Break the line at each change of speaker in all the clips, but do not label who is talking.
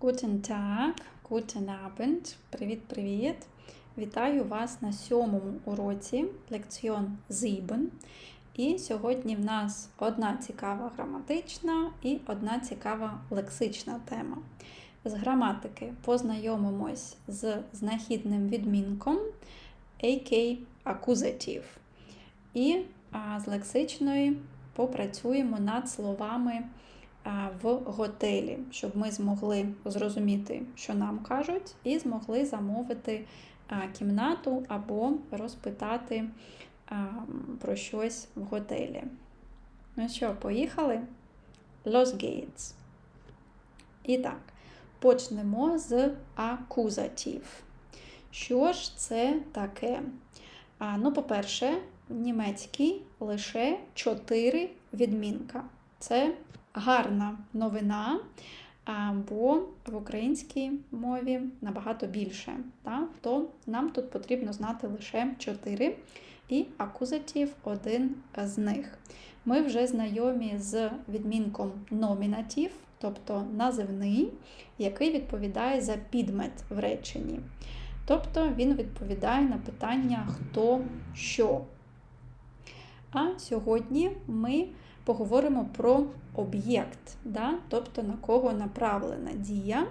Guten Tag, guten Abend, привіт-привіт. Вітаю вас на сьомому уроці лекціон 7. І сьогодні в нас одна цікава граматична і одна цікава лексична тема. З граматики познайомимось з знахідним відмінком AK акузатив. І з лексичної попрацюємо над словами в готелі, щоб ми змогли зрозуміти, що нам кажуть, і змогли замовити кімнату або розпитати про щось в готелі. Ну що, поїхали? Los Gates. І так, почнемо з акузатив. Що ж це таке? А, Ну, по-перше, в німецькій лише 4 відмінка. Це гарна новина, бо в українській мові набагато більше. Так? То нам тут потрібно знати лише 4 і акузатив один з них. Ми вже знайомі з відмінком номінатив, тобто називний, який відповідає за підмет в реченні. Тобто він відповідає на питання хто що. А сьогодні ми поговоримо про об'єкт, да? тобто на кого направлена дія.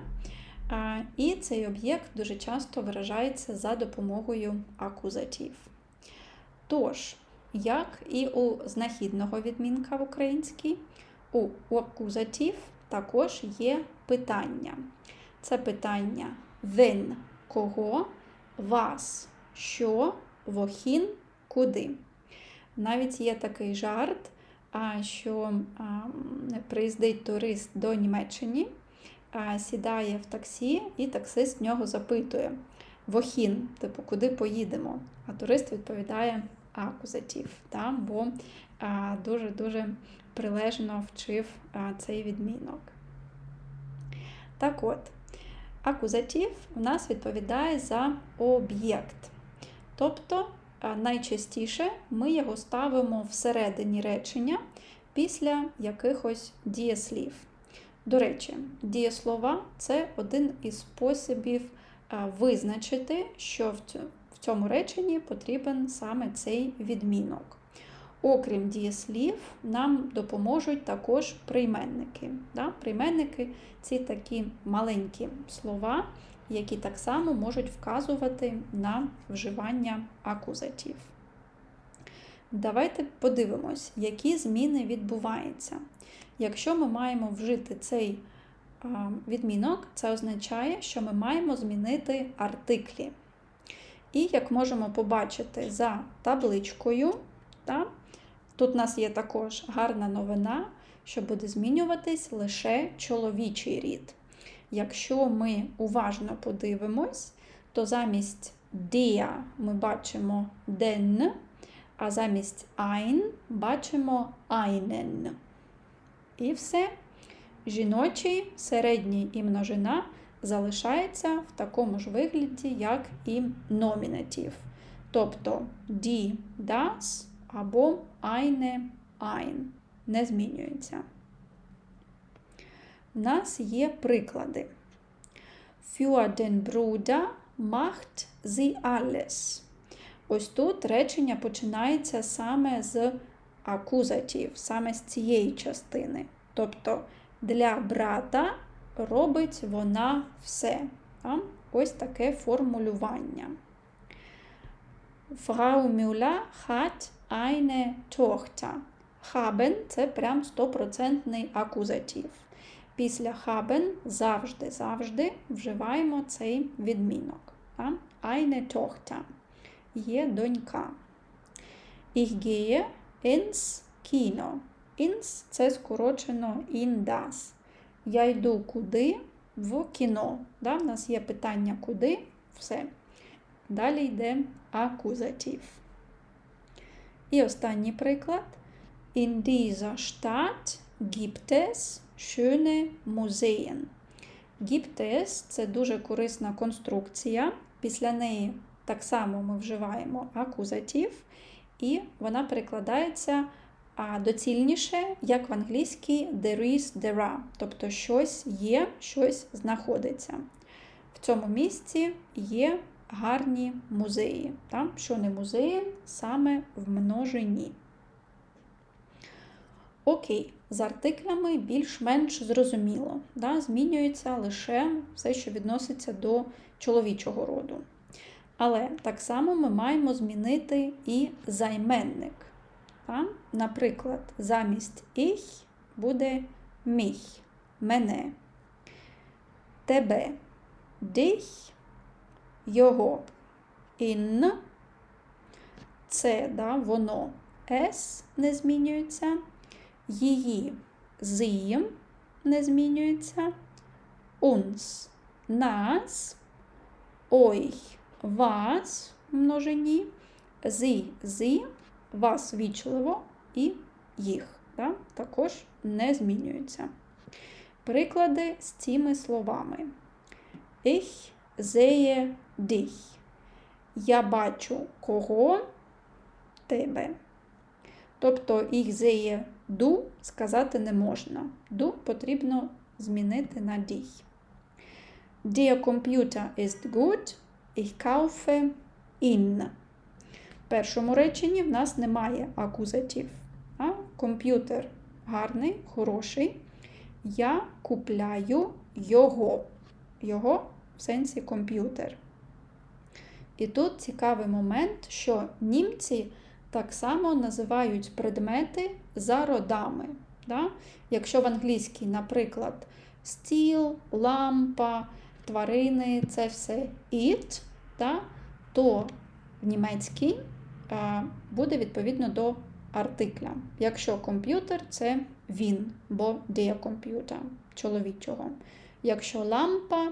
І цей об'єкт дуже часто виражається за допомогою акузатив. Тож, як і у знахідного відмінка в українській, у акузатив також є питання. Це питання when кого, вас, що, вохін, куди. Навіть є такий жарт, що приїздить турист до Німеччини, сідає в таксі, і таксист в нього запитує Вохін, типу, куди поїдемо? А турист відповідає акузатив, та, бо дуже-дуже прилежно вчив цей відмінок. Так от, акузатив у нас відповідає за об'єкт. Тобто, найчастіше ми його ставимо всередині речення після якихось дієслів. До речі, дієслова це один із способів визначити, що в цьому реченні потрібен саме цей відмінок. Окрім дієслів, нам допоможуть також прийменники. Да? Прийменники це такі маленькі слова, які так само можуть вказувати на вживання акузатів. Давайте подивимось, які зміни відбуваються. Якщо ми маємо вжити цей відмінок, це означає, що ми маємо змінити артиклі. І як можемо побачити за табличкою, та, тут у нас є також гарна новина, що буде змінюватись лише чоловічий рід. Якщо ми уважно подивимось, то замість der ми бачимо den, а замість ein бачимо einen. І все. Жіночий, середній і множина залишається в такому ж вигляді, як і номінатив. Тобто die, das або eine, ein. Не змінюється. У нас є приклади. Für den Bruder macht sie alles. Ось тут речення починається саме з акузатів, саме з цієї частини. Тобто для брата робить вона все. Ось таке формулювання. Frau Müller hat eine Tochter. Haben це прям стопроцентний акузатив. Після haben завжди-завжди вживаємо цей відмінок. Eine Tochter. Є донька. Ich gehe ins Kino. Ins це скорочено in das. Я йду куди? В кіно. Да? У нас є питання куди? Все. Далі йде акузатив. І останній приклад. In dieser Stadt gibt es schöne Museen. Gibt es – це дуже корисна конструкція. Після неї так само ми вживаємо акузатив, і вона перекладається доцільніше, як в англійській, there is, there are. Тобто щось є, щось знаходиться. В цьому місці є гарні музеї. Там, що не музеї, саме в множині. Окей, з артиклями більш-менш зрозуміло. Да? Змінюється лише все, що відноситься до чоловічого роду. Але так само ми маємо змінити і займенник. Да? Наприклад, замість ich буде mich, мене, тебе, dich, його, in, це, да, воно, s не змінюється, її, sie не змінюється, uns, нас, euch, вас в множині, sie, sie, вас вічливо і їх. Да? Також не змінюються. Приклади з цими словами. Ich sehe dich. Я бачу кого тебе. Тобто ich sehe du сказати не можна. Du потрібно змінити на dich. Der Computer ist gut. Ich kaufe ihn. В першому реченні в нас немає акузатив. А? Комп'ютер гарний, хороший. Я купляю його. Його в сенсі комп'ютер. І тут цікавий момент, що німці так само називають предмети за родами. Да? Якщо в англійській, наприклад, стіл, лампа, тварини це все it, да? то в німецькій буде відповідно до артикля. Якщо комп'ютер це він, бо der комп'ютер чоловічого. Якщо лампа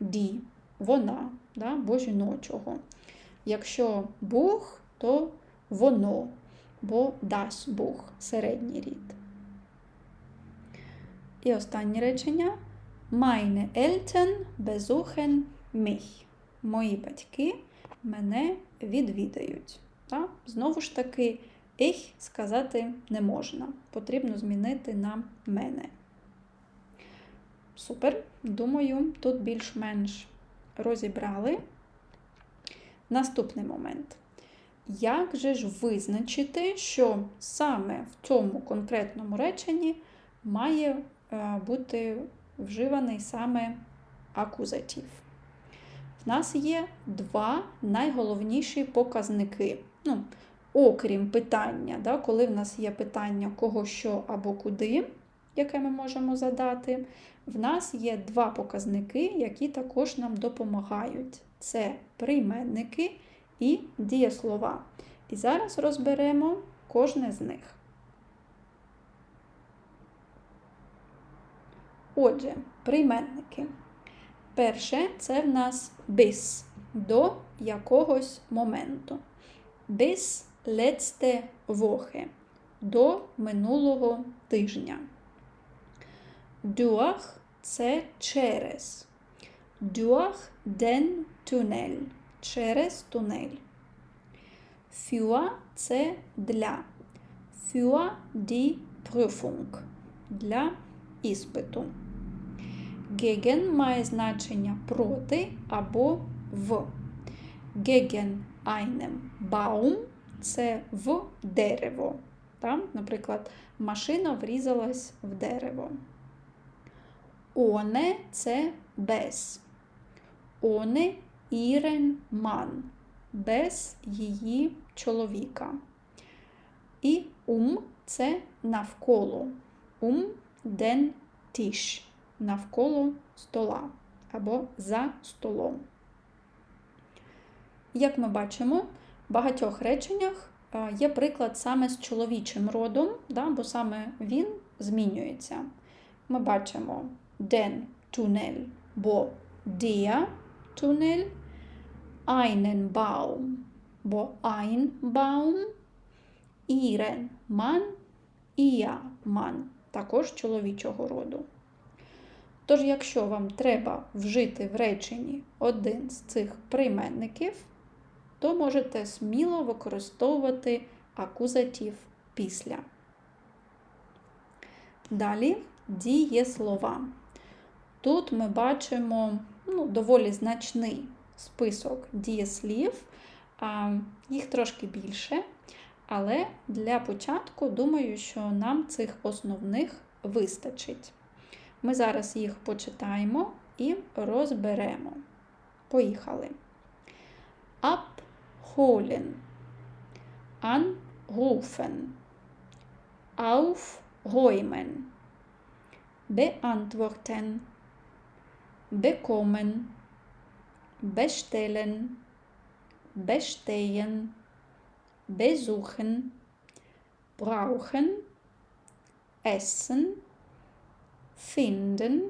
ді, вона, да, бо жіночого. Якщо Бог, то воно, бо das Бог, середній рід. І останнє речення. Meine Eltern besuchen mich. Мої батьки мене відвідають. Так? Знову ж таки, ich сказати не можна. Потрібно змінити на мене. Супер. Думаю, тут більш-менш розібрали. Наступний момент. Як же ж визначити, що саме в цьому конкретному реченні має е, бути вживаний саме акузатив? В нас є два найголовніші показники. Ну, Окрім питання, да, коли в нас є питання кого, що або куди, яке ми можемо задати, в нас є два показники, які також нам допомагають. Це прийменники і дієслова. І зараз розберемо кожне з них. Отже, прийменники. Перше це в нас bis до якогось моменту. Bis letzte Woche до минулого тижня. Durch це через. Durch den Tunnel. Через тунель. Für це для. Für die Prüfung. Для іспиту. Gegen має значення проти або в. Gegen einem Baum це в дерево. Там, наприклад, машина врізалась в дерево. Оне це без. Оне ірен ман. Без її чоловіка. І ум це навколо. Ум ден тіш. Навколо стола або за столом. Як ми бачимо, в багатьох реченнях є приклад саме з чоловічим родом, да, бо саме він змінюється. Ми бачимо den Tunnel, бо der Tunnel, Baum, бо Baum, ihren Mann, ihr Mann, також чоловічого роду. Тож, якщо вам треба вжити в реченні один з цих прийменників, то можете сміло використовувати акузатив після. Далі дієслова. Тут ми бачимо ну, доволі значний список дієслів, їх трошки більше. Але для початку думаю, що нам цих основних вистачить. Ми зараз їх почитаємо і розберемо. Поїхали. Abholen. Anrufen. Aufräumen. Beantworten. Bekommen. Bestellen. Bestehen. Besuchen. Brauchen. Essen. Finden.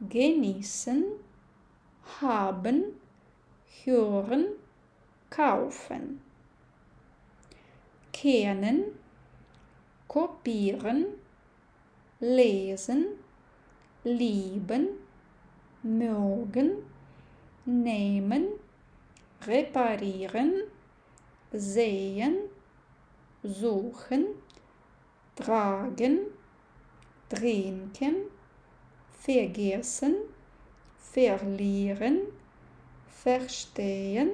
Genießen. Haben. Hören. Kaufen. Kennen. Kopieren. Lesen. Lieben. Mögen Nehmen. Reparieren. Sehen. Suchen. Tragen. Trinken. Vergessen. Verlieren. Verstehen.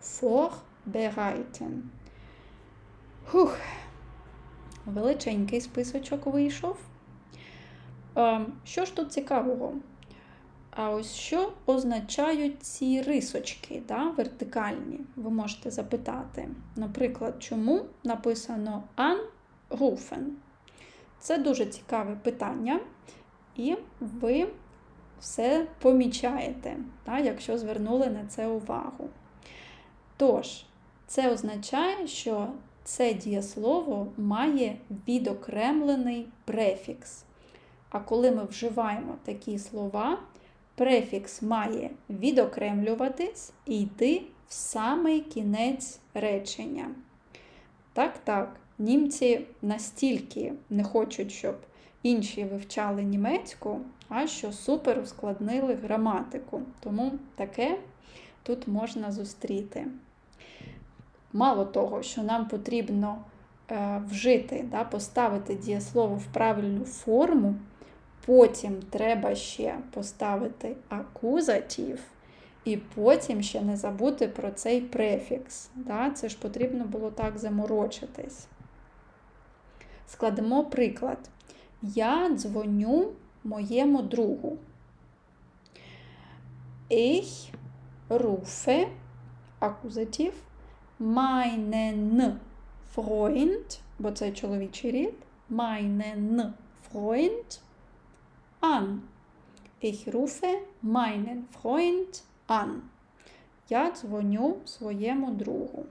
Vorbereiten. Хух. Величенький списочок вийшов. Е, Що ж тут цікавого? А ось що означають ці рисочки, да, вертикальні? Ви можете запитати. Наприклад, чому написано anrufen? Це дуже цікаве питання, і ви все помічаєте, да, якщо звернули на це увагу. Тож, це означає, що це дієслово має відокремлений префікс. А коли ми вживаємо такі слова, префікс має відокремлюватись і йти в самий кінець речення. Так, так, німці настільки не хочуть, щоб інші вивчали німецьку, а що супер ускладнили граматику. Тому таке тут можна зустріти. Мало того, що нам потрібно е, вжити, да, поставити дієслово в правильну форму, потім треба ще поставити акузатив, і потім ще не забути про цей префікс. Да? Це ж потрібно було так заморочитись. Складемо приклад. Я дзвоню моєму другу. Ich rufe, акузатив, meinen Freund, бо це чоловічий рід, meinen Freund an. Ich rufe meinen Freund an. Я дзвоню своєму другу.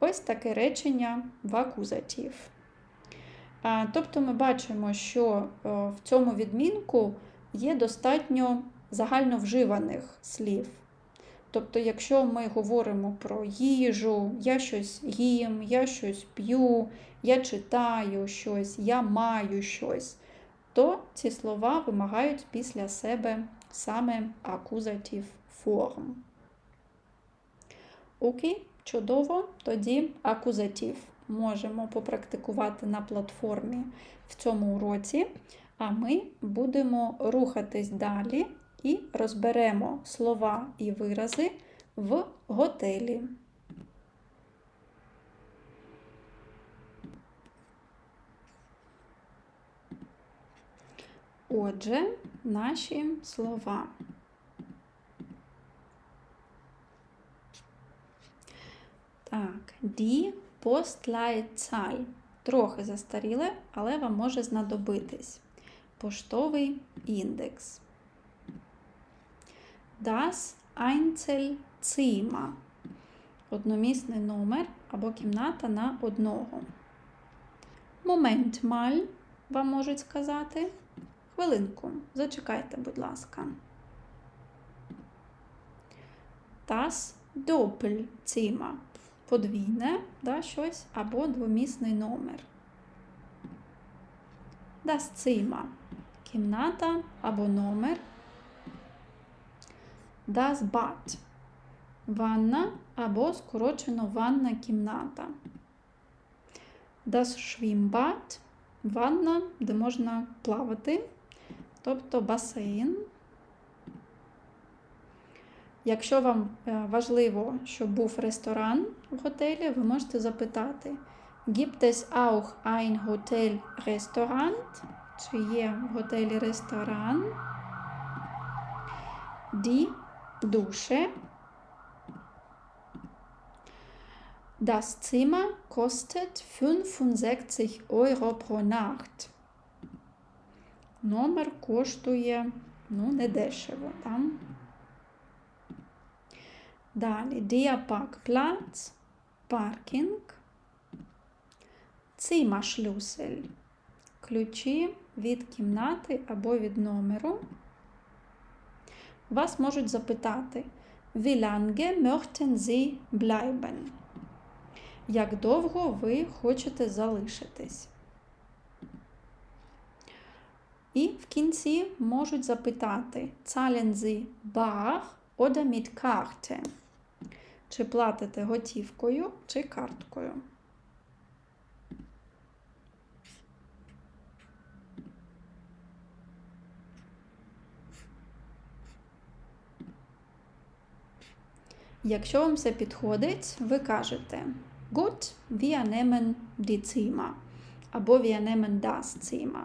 Ось таке речення в акузатив. Тобто ми бачимо, що в цьому відмінку є достатньо загально вживаних слів. Тобто, якщо ми говоримо про їжу, я щось їм, я щось п'ю, я читаю щось, я маю щось, то ці слова вимагають після себе саме акузатив форм. Окей, чудово, тоді акузатив можемо попрактикувати на платформі в цьому уроці, а ми будемо рухатись далі і розберемо слова і вирази в готелі. Отже, наші слова. Так, die Postleitzahl. Трохи застаріле, але вам може знадобитись. Поштовий індекс. Das Einzelzimmer. Одномісний номер або кімната на одного. Момент маль, вам можуть сказати. Хвилинку. Зачекайте, будь ласка. Das Doppelzimmer. Подвійне, да, щось, або двомісний номер. Das Zimmer. Кімната або номер. Das Bad. Ванна або скорочено ванна кімната. Das Schwimmbad. ванна, де можна плавати, тобто басейн. Якщо вам е, важливо, щоб був ресторан в готелі, ви можете запитати: Gibt es auch ein Hotel Restaurant? Чи є в готелі ресторан? Die Dusche. Das Zimmer kostet 65 Euro pro Nacht. Номер коштує, ну, не дешево, там. Далі, der Parkplatz, паркінг, Zimmerschlüssel, ключі від кімнати або від номеру. Вас можуть запитати, wie lange möchten Sie bleiben? Як довго ви хочете залишитись? І в кінці можуть запитати, zahlen Sie bar oder mit Karte? Чи платите готівкою, чи карткою? Якщо вам все підходить, ви кажете Gut, wir nehmen die Zimmer або wir nehmen das Zimmer.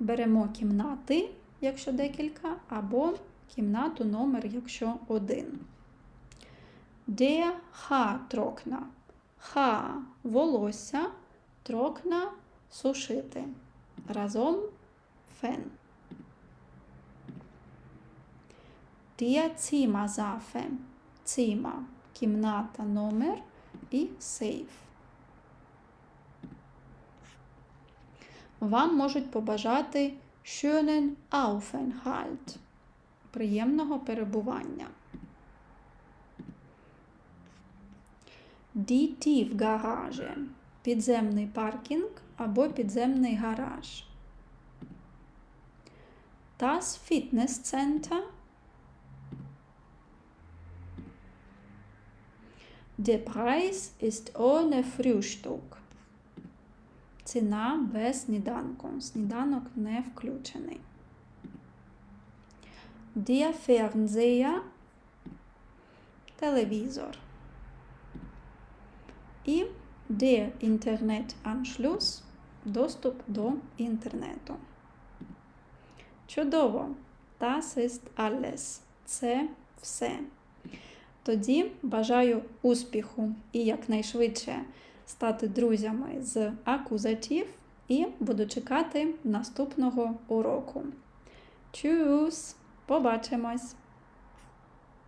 Беремо кімнати, якщо декілька, або кімнату номер, якщо один. Der Haartrockner. Ха волосся, трокна сушити. Разом фен. Der Zimmersafe. Цима, кімната, номер і сейф. Вам можуть побажати schönen Aufenthalt. Приємного перебування. Die Tiefgarage. Підземний паркінг або підземний гараж. Das Fitnesscenter. Der Preis ist ohne Frühstück. Ціна без сніданку. Сніданок не включений. Der Fernseher телевізор. І der Internetanschluss доступ до інтернету. Чудово! Das ist alles. Це все. Тоді бажаю успіху і якнайшвидше стати друзями з акузатів і буду чекати наступного уроку. Чус! Побачимось!